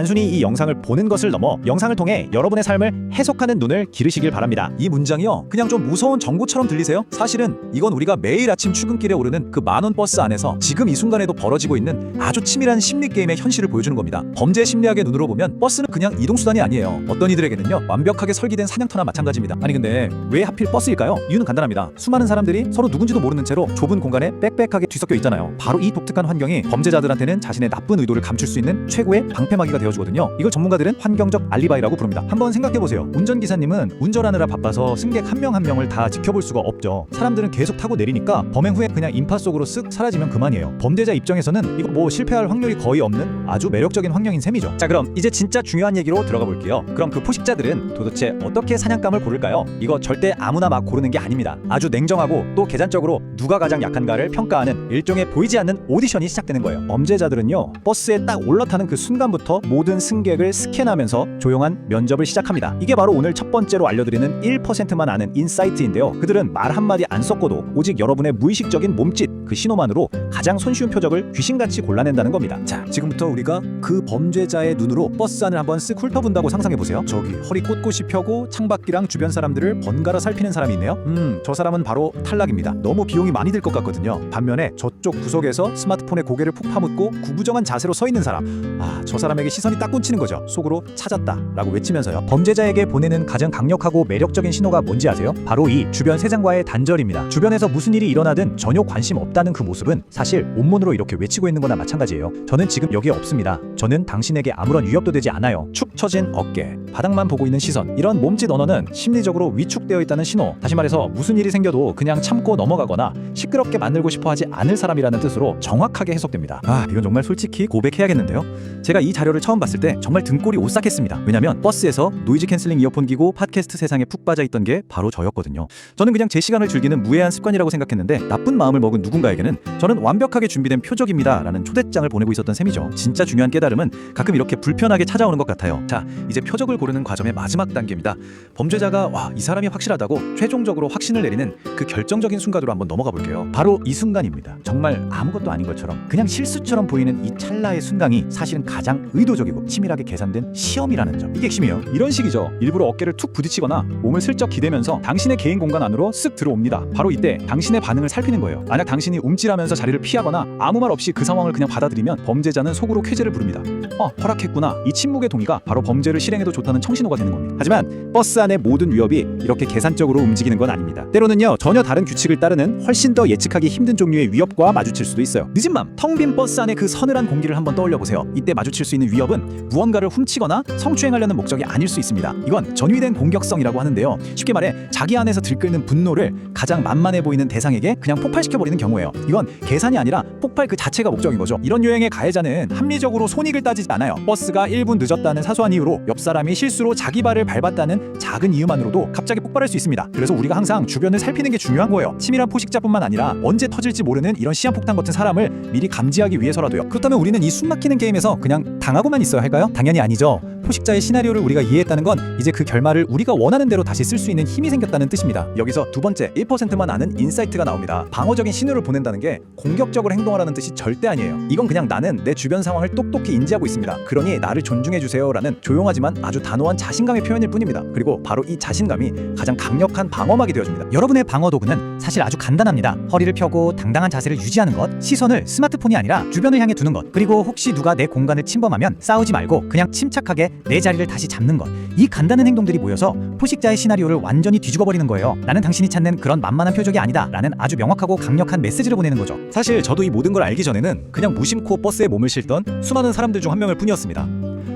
단순히 이 영상을 보는 것을 넘어 영상을 통해 여러분의 삶을 해석하는 눈을 기르시길 바랍니다. 이 문장이요 그냥 좀 무서운 정보처럼 들리세요? 사실은 이건 우리가 매일 아침 출근길에 오르는 그 만원 버스 안에서 지금 이 순간에도 벌어지고 있는 아주 치밀한 심리 게임의 현실을 보여주는 겁니다. 범죄 심리학의 눈으로 보면 버스는 그냥 이동 수단이 아니에요. 어떤 이들에게는요 완벽하게 설계된 사냥터나 마찬가지입니다. 아니 근데 왜 하필 버스일까요? 이유는 간단합니다. 수많은 사람들이 서로 누군지도 모르는 채로 좁은 공간에 빽빽하게 뒤섞여 있잖아요. 바로 이 독특한 환경이 범죄자들한테는 자신의 나쁜 의도를 감출 수 있는 최고의 방패막이가 되어 주거든요. 이걸 전문가들은 환경적 알리바이라고 부릅니다. 한번 생각해보세요. 운전기사님은 운전하느라 바빠서 승객 한명한 명을 다 지켜볼 수가 없죠. 사람들은 계속 타고 내리니까 범행 후에 그냥 인파 속으로 쓱 사라지면 그만이에요. 범죄자 입장에서는 이거 뭐 실패할 확률이 거의 없는 아주 매력적인 환경인 셈이죠. 자 그럼 이제 진짜 중요한 얘기로 들어가 볼게요. 그럼 그 포식자들은 도대체 어떻게 사냥감을 고를까요? 이거 절대 아무나 막 고르는 게 아닙니다. 아주 냉정하고 또 계산적으로 누가 가장 약한가를 평가하는 일종의 보이지 않는 오디션이 시작되는 거예요. 범죄자들은요 버스에 딱 올라타는 그 순간부터 모든 승객을 스캔하면서 조용한 면접을 시작합니다. 이게 바로 오늘 첫 번째로 알려드리는 1%만 아는 인사이트인데요. 그들은 말 한마디 안 섞어도 오직 여러분의 무의식적인 몸짓 그 신호만으로 가장 손쉬운 표적을 귀신같이 골라낸다는 겁니다. 자, 지금부터 우리가 그 범죄자의 눈으로 버스 안을 한번 쓱 훑어본다고 상상해 보세요. 저기 허리 꼿꼿이 펴고 창밖이랑 주변 사람들을 번갈아 살피는 사람이 있네요. 음, 저 사람은 바로 탈락입니다. 너무 비용이 많이 들 것 같거든요. 반면에 저쪽 구석에서 스마트폰에 고개를 푹 파묻고 구부정한 자세로 서 있는 사람. 아, 저 사람에게 시선 이 딱 꽂히는 거죠. 속으로 찾았다라고 외치면서요. 범죄자에게 보내는 가장 강력하고 매력적인 신호가 뭔지 아세요? 바로 이 주변 세상과의 단절입니다. 주변에서 무슨 일이 일어나든 전혀 관심 없다는 그 모습은 사실 온몸으로 이렇게 외치고 있는 거나 마찬가지예요. 저는 지금 여기에 없습니다. 저는 당신에게 아무런 위협도 되지 않아요. 축 처진 어깨, 바닥만 보고 있는 시선. 이런 몸짓 언어는 심리적으로 위축되어 있다는 신호. 다시 말해서 무슨 일이 생겨도 그냥 참고 넘어가거나 시끄럽게 만들고 싶어 하지 않을 사람이라는 뜻으로 정확하게 해석됩니다. 아, 이건 정말 솔직히 고백해야겠는데요. 제가 이 자료를 처음 봤을 때 정말 등골이 오싹했습니다. 왜냐면 버스에서 노이즈 캔슬링 이어폰 끼고 팟캐스트 세상에 푹 빠져 있던 게 바로 저였거든요. 저는 그냥 제 시간을 즐기는 무해한 습관이라고 생각했는데 나쁜 마음을 먹은 누군가에게는 저는 완벽하게 준비된 표적입니다라는 초대장을 보내고 있었던 셈이죠. 진짜 중요한 깨달음은 가끔 이렇게 불편하게 찾아오는 것 같아요. 자, 이제 표적을 고르는 과정의 마지막 단계입니다. 범죄자가 와, 이 사람이 확실하다고 최종적으로 확신을 내리는 그 결정적인 순간으로 한번 넘어가 볼게요. 바로 이 순간입니다. 정말 아무것도 아닌 것처럼 그냥 실수처럼 보이는 이 찰나의 순간이 사실은 가장 의도적 이고 치밀하게 계산된 시험이라는 점. 이게 핵심이에요. 이런 식이죠. 일부러 어깨를 툭 부딪히거나 몸을 슬쩍 기대면서 당신의 개인 공간 안으로 쓱 들어옵니다. 바로 이때 당신의 반응을 살피는 거예요. 만약 당신이 움찔하면서 자리를 피하거나 아무 말 없이 그 상황을 그냥 받아들이면 범죄자는 속으로 쾌재를 부릅니다. 어, 허락했구나. 이 침묵의 동의가 바로 범죄를 실행해도 좋다는 청신호가 되는 겁니다. 하지만 버스 안의 모든 위협이 이렇게 계산적으로 움직이는 건 아닙니다. 때로는요 전혀 다른 규칙을 따르는 훨씬 더 예측하기 힘든 종류의 위협과 마주칠 수도 있어요. 늦은 밤 텅 빈 버스 안의 그 서늘한 공기를 한번 떠올려 보세요. 이때 마주칠 수 있는 위협은 무언가를 훔치거나 성추행하려는 목적이 아닐 수 있습니다. 이건 전위된 공격성이라고 하는데요. 쉽게 말해 자기 안에서 들끓는 분노를 가장 만만해 보이는 대상에게 그냥 폭발시켜 버리는 경우예요. 이건 계산이 아니라 폭발 그 자체가 목적인 거죠. 이런 유행의 가해자는 합리적으로 손익을 따지지 않아요. 버스가 1분 늦었다는 사소한 이유로 옆 사람이 실수로 자기 발을 밟았다는 작은 이유만으로도 갑자기 폭발할 수 있습니다. 그래서 우리가 항상 주변을 살피는 게 중요한 거예요. 치밀한 포식자뿐만 아니라 언제 터질지 모르는 이런 시한폭탄 같은 사람을 미리 감지하기 위해서라도요. 그렇다면 우리는 이 숨막히는 게임에서 그냥 당하고 만 있어야 할까요? 당연히 아니죠. 포식자의 시나리오를 우리가 이해했다는 건 이제 그 결말을 우리가 원하는 대로 다시 쓸 수 있는 힘이 생겼다는 뜻입니다. 여기서 두 번째 1%만 아는 인사이트가 나옵니다. 방어적인 신호를 보낸다는 게 공격적으로 행동하라는 뜻이 절대 아니에요. 이건 그냥 나는 내 주변 상황을 똑똑히 인지하고 있습니다. 그러니 나를 존중해 주세요라는 조용하지만 아주 단호한 자신감의 표현일 뿐입니다. 그리고 바로 이 자신감이 가장 강력한 방어막이 되어줍니다. 여러분의 방어 도구는 사실 아주 간단합니다. 허리를 펴고 당당한 자세를 유지하는 것, 시선을 스마트폰이 아니라 주변을 향해 두는 것, 그리고 혹시 누가 내 공간을 침범하면 싸우지 말고 그냥 침착하게 내 자리를 다시 잡는 것. 이 간단한 행동들이 모여서 포식자의 시나리오를 완전히 뒤죽어 버리는 거예요. 나는 당신이 찾는 그런 만만한 표적이 아니다 라는 아주 명확하고 강력한 메시지를 보내는 거죠. 사실 저도 이 모든 걸 알기 전에는 그냥 무심코 버스에 몸을 실던 수많은 사람들 중 한 명일 뿐이었습니다.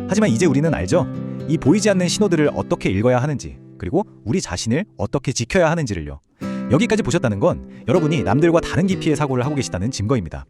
하지만 이제 우리는 알죠. 이 보이지 않는 신호들을 어떻게 읽어야 하는지, 그리고 우리 자신을 어떻게 지켜야 하는지를요. 여기까지 보셨다는 건 여러분이 남들과 다른 깊이의 사고를 하고 계시다는 증거입니다.